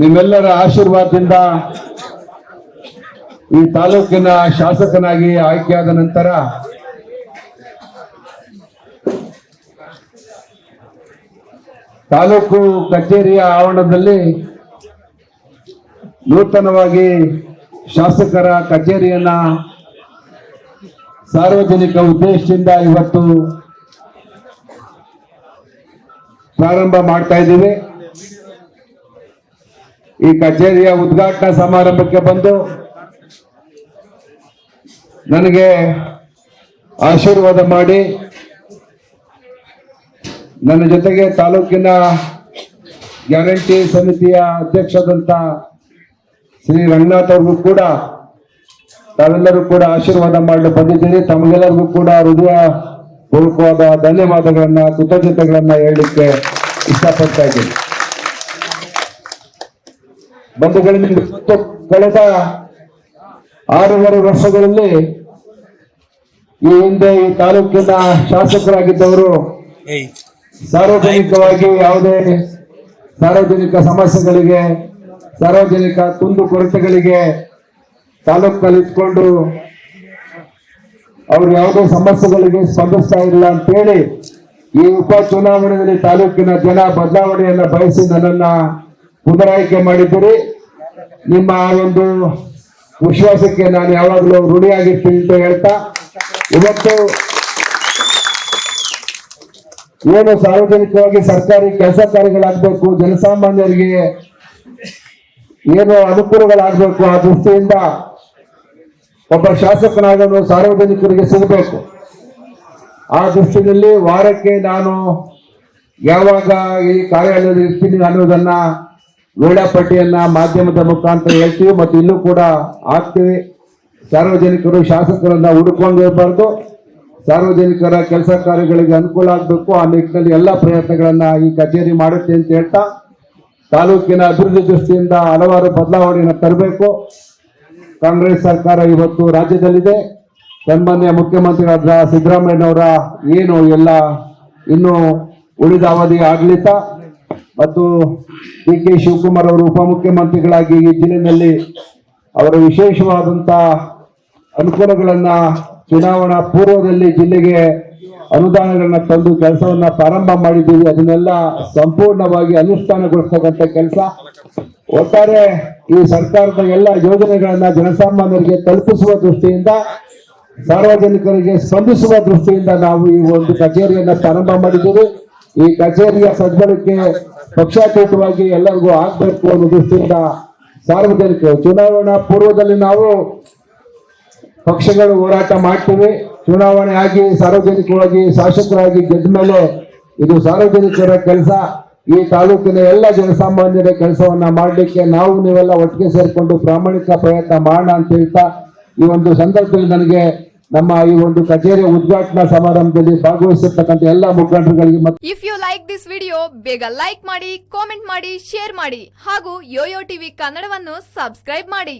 ನಿಮ್ಮೆಲ್ಲರ ಆಶೀರ್ವಾದದಿಂದ ಈ ತಾಲೂಕಿನ ಶಾಸಕನಾಗಿ ಆಯ್ಕೆಯಾದ ನಂತರ ತಾಲೂಕು ಕಚೇರಿಯ ಆವರಣದಲ್ಲಿ ನೂತನವಾಗಿ ಶಾಸಕರ ಕಚೇರಿಯನ್ನ ಸಾರ್ವಜನಿಕ ಉದ್ದೇಶದಿಂದ ಇವತ್ತು ಪ್ರಾರಂಭ ಮಾಡ್ತಾ ಇದ್ದೀವಿ. ಈ ಕಚೇರಿಯ ಉದ್ಘಾಟನಾ ಸಮಾರಂಭಕ್ಕೆ ಬಂದು ನನಗೆ ಆಶೀರ್ವಾದ ಮಾಡಿ, ನನ್ನ ಜೊತೆಗೆ ತಾಲೂಕಿನ ಗ್ಯಾರಂಟಿ ಸಮಿತಿಯ ಅಧ್ಯಕ್ಷದಂಥ ಶ್ರೀ ರಂಗನಾಥ್ ಅವ್ರಿಗೂ ಕೂಡ, ತಾವೆಲ್ಲರೂ ಕೂಡ ಆಶೀರ್ವಾದ ಮಾಡಲು ಬಂದಿದ್ದೀರಿ. ತಮಗೆಲ್ಲರಿಗೂ ಕೂಡ ಹೃದಯ ಪೂರ್ವಕವಾದ ಧನ್ಯವಾದಗಳನ್ನ, ಕೃತಜ್ಞತೆಗಳನ್ನ ಹೇಳಲಿಕ್ಕೆ ಇಷ್ಟಪಡ್ತಾ ಇದ್ದೀನಿ. ಇವತ್ತು ಕಳೆದ ಆರೂವರೆ ವರ್ಷಗಳಲ್ಲಿ ಈ ಹಿಂದೆ ಈ ತಾಲೂಕಿನ ಶಾಸಕರಾಗಿದ್ದವರು ಸಾರ್ವಜನಿಕವಾಗಿ ಯಾವುದೇ ಸಾರ್ವಜನಿಕ ಸಮಸ್ಯೆಗಳಿಗೆ ಸಾರ್ವಜನಿಕ ಕುಂದು ಕೊರತೆಗಳಿಗೆ ತಾಲೂಕಲ್ಲಿ ಇಟ್ಕೊಂಡು ಅವ್ರು ಯಾವುದೇ ಸಮಸ್ಯೆಗಳಿಗೆ ಸ್ಪಂದಿಸ್ತಾ ಇಲ್ಲ ಅಂತೇಳಿ ಈ ಉಪ ಚುನಾವಣೆಯಲ್ಲಿ ತಾಲೂಕಿನ ಜನ ಬದಲಾವಣೆಯನ್ನ ಬಯಸಿ ನನ್ನನ್ನ ಪುನರಾಯ್ಕೆ ಮಾಡಿದ್ದೀರಿ. ನಿಮ್ಮ ಆ ಒಂದು ವಿಶ್ವಾಸಕ್ಕೆ ನಾನು ಯಾವಾಗಲೂ ಋಣಿಯಾಗಿರ್ತೀನಿ ಅಂತ ಹೇಳ್ತಾ, ಇವತ್ತು ಏನು ಸಾರ್ವಜನಿಕವಾಗಿ ಸರ್ಕಾರಿ ಕೆಲಸ ಕಾರ್ಯಗಳಾಗಬೇಕು, ಜನಸಾಮಾನ್ಯರಿಗೆ ಏನು ಅನುಕೂಲಗಳಾಗಬೇಕು ಆ ದೃಷ್ಟಿಯಿಂದ ಒಬ್ಬ ಶಾಸಕನಾಗಲು ಸಾರ್ವಜನಿಕರಿಗೆ ಸಿಗಬೇಕು. ಆ ದೃಷ್ಟಿಯಲ್ಲಿ ವಾರಕ್ಕೆ ನಾನು ಯಾವಾಗ ಈ ಕಾರ್ಯಾಲಯದಲ್ಲಿ ಇರ್ತೀನಿ ಅನ್ನೋದನ್ನ ವೇಳಾಪಟ್ಟಿಯನ್ನ ಮಾಧ್ಯಮದ ಮುಖಾಂತರ ಹೇಳ್ತೀವಿ ಮತ್ತು ಇನ್ನೂ ಕೂಡ ಆಗ್ತೀವಿ ಸಾರ್ವಜನಿಕರು, ಶಾಸಕರನ್ನ ಹುಡುಕೊಂಡು ಇರಬಾರ್ದು ಸಾರ್ವಜನಿಕರ ಕೆಲಸ ಕಾರ್ಯಗಳಿಗೆ ಅನುಕೂಲ ಆಗಬೇಕು. ಆ ನಿಟ್ಟಿನಲ್ಲಿ ಎಲ್ಲ ಪ್ರಯತ್ನಗಳನ್ನ ಈ ಕಚೇರಿ ಮಾಡುತ್ತೆ ಅಂತ ಹೇಳ್ತಾ, ತಾಲೂಕಿನ ಅಭಿವೃದ್ಧಿ ದೃಷ್ಟಿಯಿಂದ ಹಲವಾರು ಬದಲಾವಣೆಯನ್ನು ತರಬೇಕು. ಕಾಂಗ್ರೆಸ್ ಸರ್ಕಾರ ಇವತ್ತು ರಾಜ್ಯದಲ್ಲಿದೆ. ಸನ್ಮಾನ್ಯ ಮುಖ್ಯಮಂತ್ರಿಗಳಾದ ಸಿದ್ದರಾಮಯ್ಯನವರ ಏನು ಎಲ್ಲ ಇನ್ನು ಉಳಿದ ಅವಧಿ ಆಡಳಿತ ಮತ್ತು ಡಿ ಕೆ ಶಿವಕುಮಾರ್ ಅವರು ಉಪಮುಖ್ಯಮಂತ್ರಿಗಳಾಗಿ ಈ ಜಿಲ್ಲೆಯಲ್ಲಿ ಅವರ ವಿಶೇಷವಾದಂಥ ಅನುಕೂಲಗಳನ್ನು ಚುನಾವಣಾ ಪೂರ್ವದಲ್ಲಿ ಜಿಲ್ಲೆಗೆ ಅನುದಾನಗಳನ್ನು ತಂದು ಕೆಲಸವನ್ನ ಪ್ರಾರಂಭ ಮಾಡಿದ್ದೀವಿ. ಅದನ್ನೆಲ್ಲ ಸಂಪೂರ್ಣವಾಗಿ ಅನುಷ್ಠಾನಗೊಳಿಸ್ತಕ್ಕಂಥ ಕೆಲಸ. ಒಟ್ಟಾರೆ ಈ ಸರ್ಕಾರದ ಎಲ್ಲ ಯೋಜನೆಗಳನ್ನ ಜನಸಾಮಾನ್ಯರಿಗೆ ತಲುಪಿಸುವ ದೃಷ್ಟಿಯಿಂದ, ಸಾರ್ವಜನಿಕರಿಗೆ ಸ್ಪಂದಿಸುವ ದೃಷ್ಟಿಯಿಂದ ನಾವು ಈ ಒಂದು ಕಚೇರಿಯನ್ನು ಪ್ರಾರಂಭ ಮಾಡಿದ್ದೀವಿ. ಈ ಕಚೇರಿಯ ಸದ್ಬಳಕೆ ಪಕ್ಷಾತೀತವಾಗಿ ಎಲ್ಲರಿಗೂ ಆಗ್ಬೇಕು ಅನ್ನೋ ದೃಷ್ಟಿಯಿಂದ ಸಾರ್ವಜನಿಕ ಚುನಾವಣಾ ಪೂರ್ವದಲ್ಲಿ ನಾವು ಪಕ್ಷಗಳು ಹೋರಾಟ ಮಾಡ್ತೀವಿ. ಚುನಾವಣೆ ಆಗಿ ಸಾರ್ವಜನಿಕವಾಗಿ ಶಾಸಕರಾಗಿ ಗೆದ್ದ ಮೇಲೆ ಇದು ಸಾರ್ವಜನಿಕರ ಕೆಲಸ. ಈ ತಾಲೂಕಿನ ಎಲ್ಲ ಜನಸಾಮಾನ್ಯರ ಕೆಲಸವನ್ನ ಮಾಡಲಿಕ್ಕೆ ನಾವು ನೀವೆಲ್ಲ ಒಟ್ಟಿಗೆ ಸೇರಿಕೊಂಡು ಪ್ರಾಮಾಣಿಕ ಪ್ರಯತ್ನ ಮಾಡೋಣ ಅಂತ ಹೇಳ್ತಾ ಈ ಒಂದು ಸಂದರ್ಭದಲ್ಲಿ ನನಗೆ ನಮ್ಮ ಈ ಒಂದು ಕಚೇರಿ ಉದ್ಘಾಟನಾ ಸಮಾರಂಭದಲ್ಲಿ ಭಾಗವಹಿಸಿರ್ತಕ್ಕಂಥ ಎಲ್ಲ ಮುಖಂಡರುಗಳಿಗೆ if you like this video ಬೇಗ ಲೈಕ್ ಮಾಡಿ ಕಾಮೆಂಟ್ ಮಾಡಿ ಶೇರ್ ಮಾಡಿ ಹಾಗೂ ಯೋಯೋ ಟಿವಿ ಕನ್ನಡವನ್ನು ಸಬ್ಸ್ಕ್ರೈಬ್ ಮಾಡಿ.